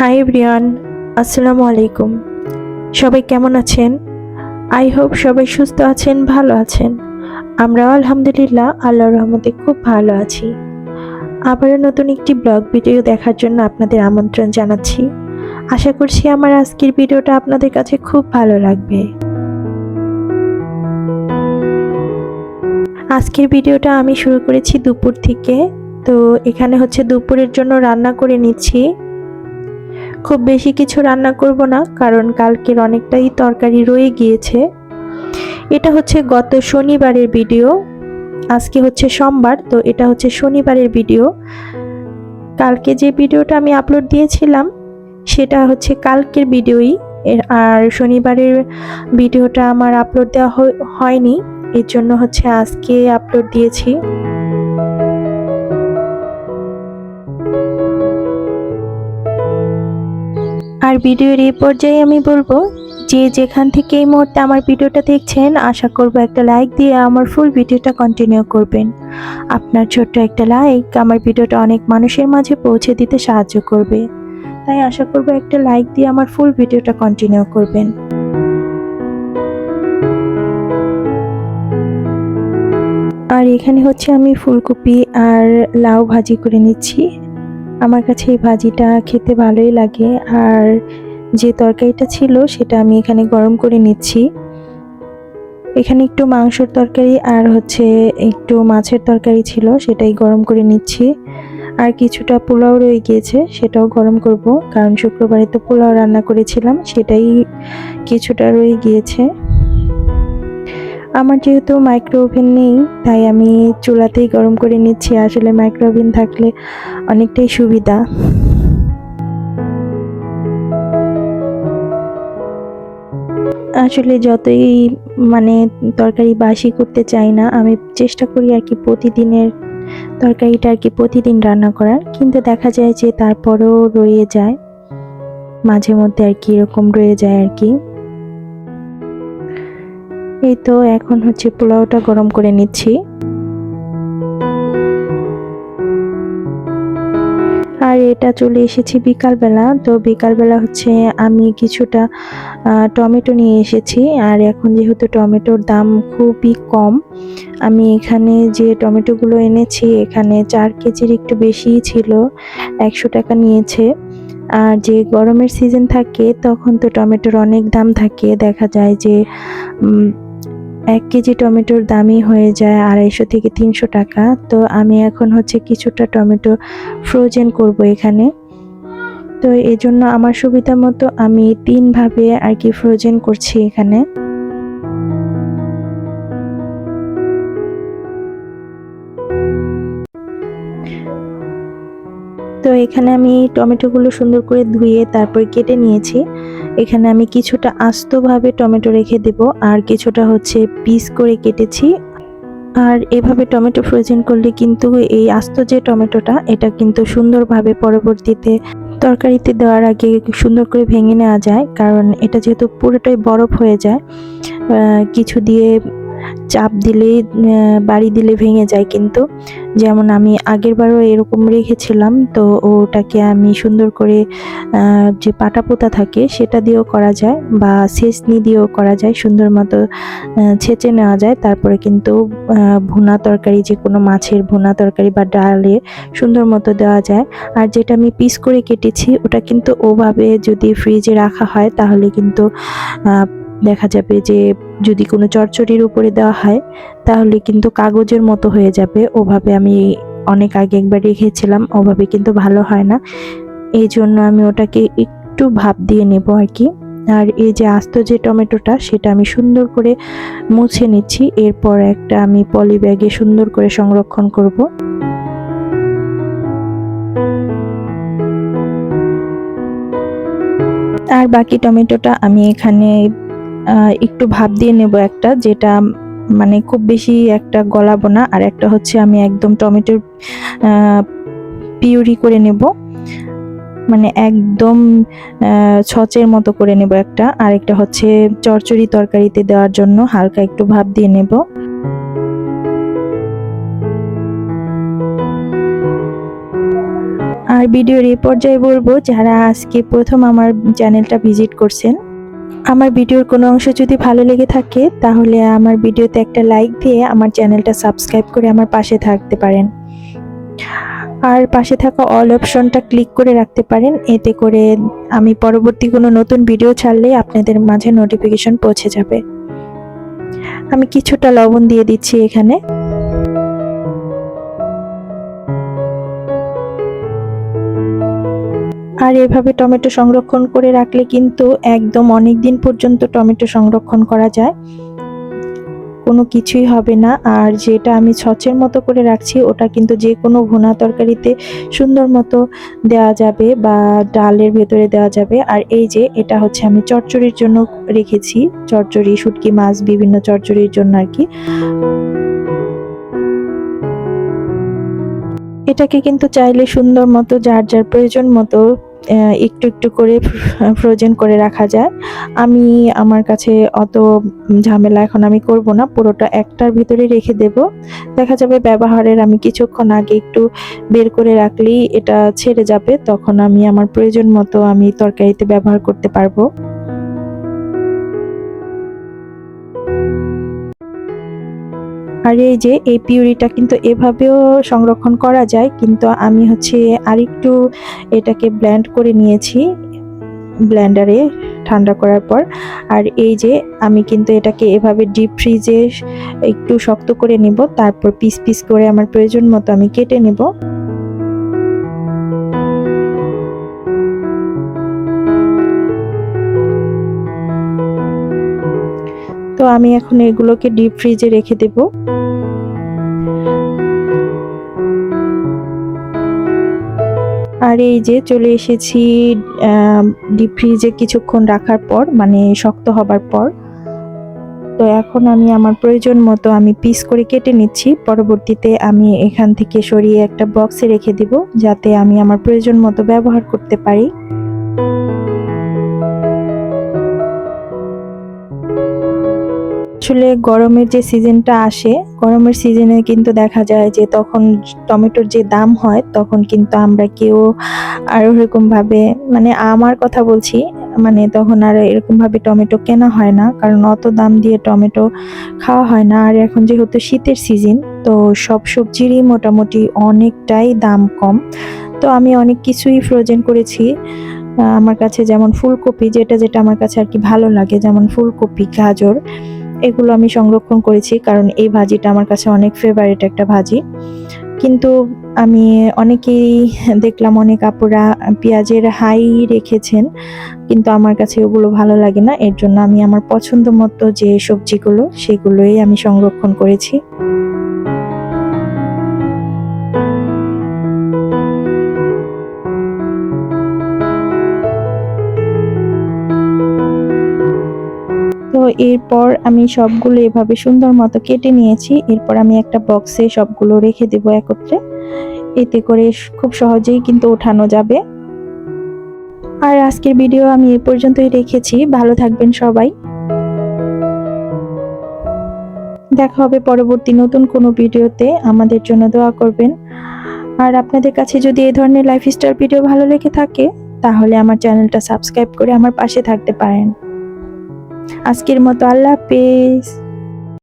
High Brian আসসালামু আলাইকুম। সবাই কেমন আছেন? আই হোপ সবাই সুস্থ আছেন, ভালো আছেন। আমরা আলহামদুলিল্লাহ আল্লাহর রহমতে খুব ভালো আছি। আবারও নতুন একটি ব্লগ ভিডিও দেখার জন্য আপনাদের আমন্ত্রণ জানাচ্ছি। আশা করছি আমার আজকের ভিডিওটা আপনাদের কাছে খুব ভালো লাগবে। আজকের ভিডিওটা আমি শুরু করেছি দুপুর থেকে। তো এখানে হচ্ছে দুপুরের জন্য রান্না করে নিচ্ছি। খুব বেশি কিছু রান্না করব না, কারণ কালকের অনেকটাই তরকারি রয়ে গিয়েছে। এটা হচ্ছে গত শনিবারের ভিডিও, আজকে হচ্ছে সোমবার, তো এটা হচ্ছে শনিবারের ভিডিও। কালকে যে ভিডিওটা আমি আপলোড দিয়েছিলাম, সেটা হচ্ছে কালকের ভিডিওই। আর শনিবারের ভিডিওটা আমার আপলোড দেওয়া হয়নি, এর জন্য হচ্ছে আজকে আপলোড দিয়েছি। আর ভিডিওর এই পর্যায়ে আমি বলব যে যেখান থেকে এই মুহূর্তে আমার ভিডিওটা দেখছেন, আশা করব একটা লাইক দিয়ে আমার ফুল ভিডিওটা কন্টিনিউ করবেন। আপনার ছোট্ট একটা লাইক আমার ভিডিওটা অনেক মানুষের মাঝে পৌঁছে দিতে সাহায্য করবে। তাই আশা করব একটা লাইক দিয়ে আমার ফুল ভিডিওটা কন্টিনিউ করবেন। আর এখানে হচ্ছে আমি ফুলকপি আর লাউ ভাজি করে নিচ্ছি। আমার কাছে এই ভাজিটা খেতে ভালোই লাগে। আর যে তরকারিটা ছিল সেটা আমি এখানে গরম করে নিচ্ছি। এখানে একটু মাংসর তরকারি আর হচ্ছে একটু মাছের তরকারি ছিল, সেটাই গরম করে নিচ্ছি। আর কিছুটা পোলাও রয়ে গিয়েছে, সেটাও গরম করব। কারণ শুক্রবারে তো পোলাও রান্না করেছিলাম, সেটাই কিছুটা রয়ে গিয়েছে। আমার যেহেতু মাইক্রো ওভেন নেই, তাই আমি চুলাতেই গরম করে নিচ্ছি। আসলে মাইক্রো ওভেন থাকলে অনেকটাই সুবিধা। আসলে যতই মানে তরকারি বাসি করতে চাই না, আমি চেষ্টা করি আর কি প্রতিদিনের তরকারিটা আর কি প্রতিদিন রান্না করার। কিন্তু দেখা যায় যে তারপরেও রয়ে যায়, মাঝে মধ্যে আর কি এরকম রয়ে যায় আর কি। এই তো, এখন হচ্ছে পোলাওটা গরম করে নিচ্ছি। আর এটা চলে এসেছি বিকালবেলা, তো বিকালবেলা হচ্ছে আমি কিছুটা টমেটো নিয়ে এসেছি। আর এখন যেহেতু টমেটোর দাম খুবই কম, আমি এখানে যে টমেটোগুলো এনেছি, এখানে চার কেজির একটু বেশিই ছিল, একশো টাকা নিয়েছে। আর যে গরমের সিজন থাকে, তখন তো টমেটোর অনেক দাম থাকে। দেখা যায় যে এক কেজি টমেটোর দামই হয়ে যায় আড়াইশো থেকে তিনশো টাকা। তো আমি এখন হচ্ছে কিছুটা টমেটো ফ্রোজেন করব এখানে। তো এই জন্য আমার সুবিধা মতো আমি তিনভাবে আর কি ফ্রোজেন করছি এখানে। তো এখানে আমি টমেটোগুলো সুন্দর করে ধুয়ে তারপর কেটে নিয়েছি। এখানে আমি কিছুটা আস্তভাবে টমেটো রেখে দেব, আর কিছুটা হচ্ছে পিস করে কেটেছি। আর এভাবে টমেটো ফ্রোজেন করলে কিন্তু এই আস্ত যে টমেটোটা, এটা কিন্তু সুন্দরভাবে পরবর্তীতে তরকারিতে দেওয়ার আগে সুন্দর করে ভেঙে নেওয়া যায়, কারণ এটা যেহেতু পুরোটাই বরফ হয়ে যায় কিছু দিয়ে চাপ আহ, বাড়ি দিলে ভেঙে যায়। কিন্তু যেমন আমি আগের বারও এরকম রেখেছিলাম তো ওটাকে আমি সুন্দর করে যে পাটা পোতা থাকে সেটা দিয়েও করা যায় বা সেচনি দিয়েও করা যায় সুন্দর মতো ছেঁচে নেওয়া যায়। তারপরে কিন্তু ভুনা তরকারি যে কোনো মাছের ভুনা তরকারি বা ডালে সুন্দর মতো দেওয়া যায়। আর যেটা আমি পিস করে কেটেছি ওটা কিন্তু ওভাবে যদি ফ্রিজে রাখা হয় তাহলে কিন্তু দেখা যাবে যে যদি কোনো চচ্চড়ির উপরে দেওয়া হয়, তাহলে কিন্তু কাগজের মতো হয়ে যাবে। ওভাবে আমি অনেক আগে একবার রেখেছিলাম, ওভাবে কিন্তু ভালো হয় না। এই জন্য আমি ওটাকে একটু ভাপ দিয়ে নেব আর কি। আর এই যে আস্ত যে টমেটোটা, সেটা আমি সুন্দর করে মুছে নিচ্ছি। এরপর একটা আমি পলি ব্যাগে সুন্দর করে সংরক্ষণ করব। আর বাকি টমেটোটা আমি এখানে একটু ভাব দিয়ে নেব একটা, যেটা মানে খুব বেশি একটা গলাবো না, আর একটা হচ্ছে আমি একদম টমেটোর পিউরি করে নেব। মানে একদম ছচের মতো করে নেব একটা, আর একটা হচ্ছে চচ্চড়ি তরকারিতে দেওয়ার জন্য হালকা একটু ভাব দিয়ে নেব। আর ভিডিওর এই পর্যায়ে বলব, যারা আজকে প্রথম আমার চ্যানেলটা ভিজিট করছেন আমার ভিডিওর কোনো অংশ যদি ভালো লেগে থাকে, তাহলে আমার ভিডিওতে একটা লাইক দিয়ে আমার চ্যানেলটা সাবস্ক্রাইব করে আমার পাশে থাকতে পারেন। আর পাশে থাকা অল অপশনটা ক্লিক করে রাখতে পারেন, এতে করে আমি পরবর্তী কোনো নতুন ভিডিও ছাড়লে আপনাদের মাঝে নোটিফিকেশন পৌঁছে যাবে। আমি কিছুটা লবণ দিয়ে দিচ্ছি এখানে। আর এভাবে টমেটো সংরক্ষণ করে রাখলে কিন্তু একদম অনেক দিন পর্যন্ত টমেটো সংরক্ষণ করা যায়। কোনো কিছুই হবে না। আর যেটা আমি ছচের মতো করে রাখছি, ওটা কিন্তু যে কোনো ভুনা তরকারিতে সুন্দর মতো দেওয়া যাবে বা ডালের ভেতরে দেওয়া যাবে। আর এই যে, এটা হচ্ছে আমি চচ্চড়ির জন্য রেখেছি। চচ্চড়ি, শুটকি মাছ, বিভিন্ন চচ্চড়ির জন্য আর কি। এটাকে কিন্তু চাইলে সুন্দর মতো, যার যার প্রয়োজন মতো একটু একটু করে ফ্রোজেন করে রাখা যায়। আমি, আমার কাছে অত ঝামেলা এখন আমি করব না, পুরোটা একটার ভিতরে রেখে দেব। দেখা যাবে ব্যবহারের আমি কিছুক্ষণ আগে একটু বের করে রাখলেই এটা ছেড়ে যাবে, তখন আমি আমার প্রয়োজন মতো আমি তরকারিতে ব্যবহার করতে পারব। আর এই যে এই পিউরিটা কিন্তু এভাবেও সংরক্ষণ করা যায়, কিন্তু আমি হচ্ছে আরেকটু এটাকে ব্ল্যান্ড করে নিয়েছি ব্ল্যান্ডারে ঠান্ডা করার পর। আর এই যে আমি কিন্তু এটাকে এভাবে ডিপ ফ্রিজে একটু শক্ত করে নিব, তারপর পিস পিস করে আমার প্রয়োজন মতো আমি কেটে নেব। আমি এখন এগুলোকে ডিপ ফ্রিজে রেখে দেব। আর এই যে চলে এসেছি ডিপ ফ্রিজে কিছুক্ষণ রাখার পর মানে শক্ত হবার পর। তো এখন আমি আমার প্রয়োজন মতো আমি পিস করে কেটে নিচ্ছি। পরবর্তীতে আমি এখান থেকে সরিয়ে একটা বক্সে রেখে দিব, যাতে আমি আমার প্রয়োজন মতো ব্যবহার করতে পারি। আসলে গরমের যে সিজনটা আসে, গরমের সিজনে কিন্তু দেখা যায় যে তখন টমেটোর যে দাম হয়, তখন কিন্তু আমরা কেউ আর ওরকম ভাবে মানে আমার কথা বলছি মানে তখন আর এরকমভাবে টমেটো কেনা হয় না, কারণ অত দাম দিয়ে টমেটো খাওয়া হয় না। আর এখন যেহেতু শীতের সিজন, তো সব সবজিরই মোটামুটি অনেকটাই দাম কম। তো আমি অনেক কিছুই ফ্রোজেন করেছি। আমার কাছে যেমন ফুলকপি, যেটা যেটা আমার কাছে আর কি ভালো লাগে, যেমন ফুলকপি, গাজর এগুলো আমি সংরক্ষণ করেছি, কারণ এই ভাজিটা আমার কাছে অনেক ফেভারিট একটা ভাজি। কিন্তু আমি অনেকেই দেখলাম, অনেক আপুরা পেঁয়াজের হাই রেখেছেন, কিন্তু আমার কাছে ওগুলো ভালো লাগে না। এর জন্য আমি আমার পছন্দ মতো যে সবজিগুলো, সেগুলোই আমি সংরক্ষণ করেছি। তো এরপর আমি সবগুলো এভাবে সুন্দর মতো কেটে নিয়েছি। এরপর আমি একটা বক্সে সবগুলো রেখে দেব একত্রে। এতে করে খুব সহজেই কিন্তু ওঠানো যাবে। আর আজকের ভিডিও আমি এ পর্যন্তই রেখেছি। ভালো থাকবেন সবাই। দেখা হবে পরবর্তী নতুন কোনো ভিডিওতে। আমাদের জন্য দোয়া করবেন। আর আপনাদের কাছে যদি এই ধরনের লাইফস্টাইল ভিডিও ভালো লেগে থাকে, তাহলে আমার চ্যানেলটা সাবস্ক্রাইব করে আমার পাশে থাকতে পারেন। আজকের মতো আল্লাহ হাফেজ